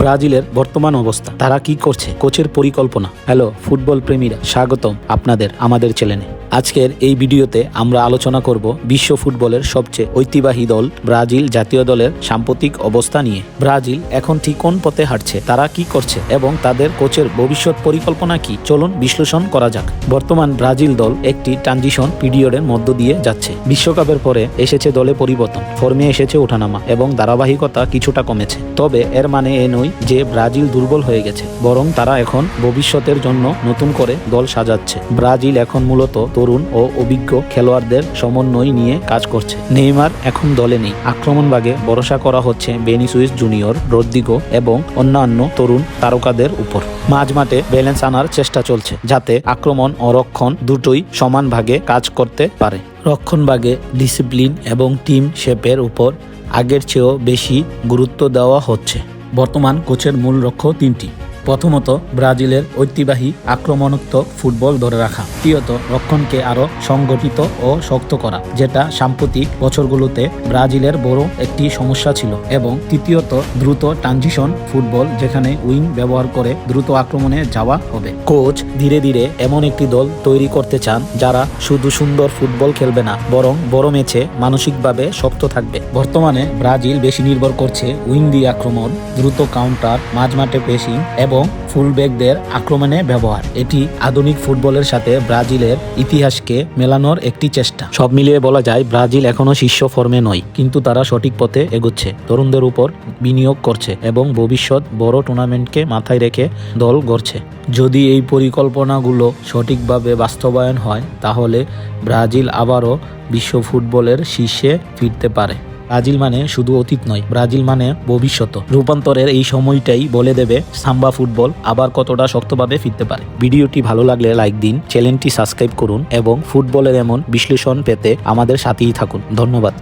ব্রাজিলের বর্তমান অবস্থা। তারা কি করছে? কোচের পরিকল্পনা। হ্যালো, ফুটবল প্রেমীরা, স্বাগতম আপনাদের, আমাদের চ্যানেলে। আজকের এই ভিডিওতে আমরা আলোচনা করব বিশ্ব ফুটবলের সবচেয়ে ঐতিহ্যবাহী দল ব্রাজিল জাতীয় দলের সাম্প্রতিক অবস্থা নিয়ে। ব্রাজিল এখন ঠিক কোন পথে হাঁটছে, তারা কি করছে এবং তাদের কোচের ভবিষ্যৎ পরিকল্পনা কি? চলুন বিশ্লেষণ করা যাক। বর্তমান ব্রাজিল দল একটি ট্রানজিশন পিরিয়ডের মধ্য দিয়ে যাচ্ছে। বিশ্বকাপের পরে এসেছে দলে পরিবর্তন, ফর্মে এসেছে ওঠানামা এবং ধারাবাহিকতা কিছুটা কমেছে। তবে এর মানে এ নয় যে ব্রাজিল দুর্বল হয়ে গেছে, বরং তারা এখন ভবিষ্যতের জন্য নতুন করে দল সাজাচ্ছে। ব্রাজিল এখন মূলত তরুণ ও অভিজ্ঞ খেলোয়াড়দের সমন্বয় নিয়ে কাজ করছে। নেইমার এখন দলে নেই। আক্রমণভাগে ভরসা করা হচ্ছে বেনিসুইস জুনিয়র রদ্রিগো এবং অন্যান্য তরুণ তারকাদের উপর। মাঝ মাঠে ব্যালেন্স আনার চেষ্টা চলছে যাতে আক্রমণ ও রক্ষণ দুটোই সমান ভাগে কাজ করতে পারে। রক্ষণভাগে ডিসিপ্লিন এবং টিম শেপের উপর আগের চেয়েও বেশি গুরুত্ব দেওয়া হচ্ছে। বর্তমান কোচের মূল লক্ষ্য তিনটি। প্রথমত ব্রাজিলের ঐতিহ্যবাহী আক্রমণাত্মক ফুটবল ধরে রাখা। দ্বিতীয়ত, রক্ষণকে আরও সংগঠিত ও শক্ত করা, যেটা সাম্প্রতিক বছরগুলোতে ব্রাজিলের বড় একটি সমস্যা ছিল। এবং তৃতীয়ত, দ্রুত ট্রানজিশন ফুটবল, যেখানে উইং ব্যবহার করে দ্রুত আক্রমণে যাওয়া হবে। কোচ ধীরে ধীরে এমন একটি দল তৈরি করতে চান, যারা শুধু সুন্দর ফুটবল খেলবে না, বরং বড় ম্যাচে মানসিকভাবে শক্ত থাকবে। বর্তমানে ব্রাজিল বেশি নির্ভর করছে উইং দিয়ে আক্রমণ, দ্রুত কাউন্টার, মাঝমাঠে পেসিং এবং ফুলব্যাকদের আক্রমণে ব্যবহার। এটি আধুনিক ফুটবলের সাথে ব্রাজিলের ইতিহাসকে মেলানোর একটি চেষ্টা। সব মিলিয়ে বলা যায়, ব্রাজিল এখনও শীর্ষ ফর্মে নয়, কিন্তু তারা সঠিক পথে এগোচ্ছে, তরুণদের উপর বিনিয়োগ করছে এবং ভবিষ্যৎ বড় টুর্নামেন্টকে মাথায় রেখে দল গড়ছে। যদি এই পরিকল্পনাগুলো সঠিকভাবে বাস্তবায়ন হয়, তাহলে ব্রাজিল আবারও বিশ্ব ফুটবলের শীর্ষে ফিরতে পারে। ব্রাজিল মানে শুধু অতীত নয়, ব্রাজিল মানে ভবিষ্যৎ। রূপান্তরের এই সময়টাই বলে দেবে সাম্বা ফুটবল আবার কতটা শক্তভাবে ফিরতে পারে। ভিডিওটি ভালো লাগলে লাইক দিন, চ্যানেলটি সাবস্ক্রাইব করুন এবং ফুটবলের এমন বিশ্লেষণ পেতে আমাদের সাথেই থাকুন। ধন্যবাদ।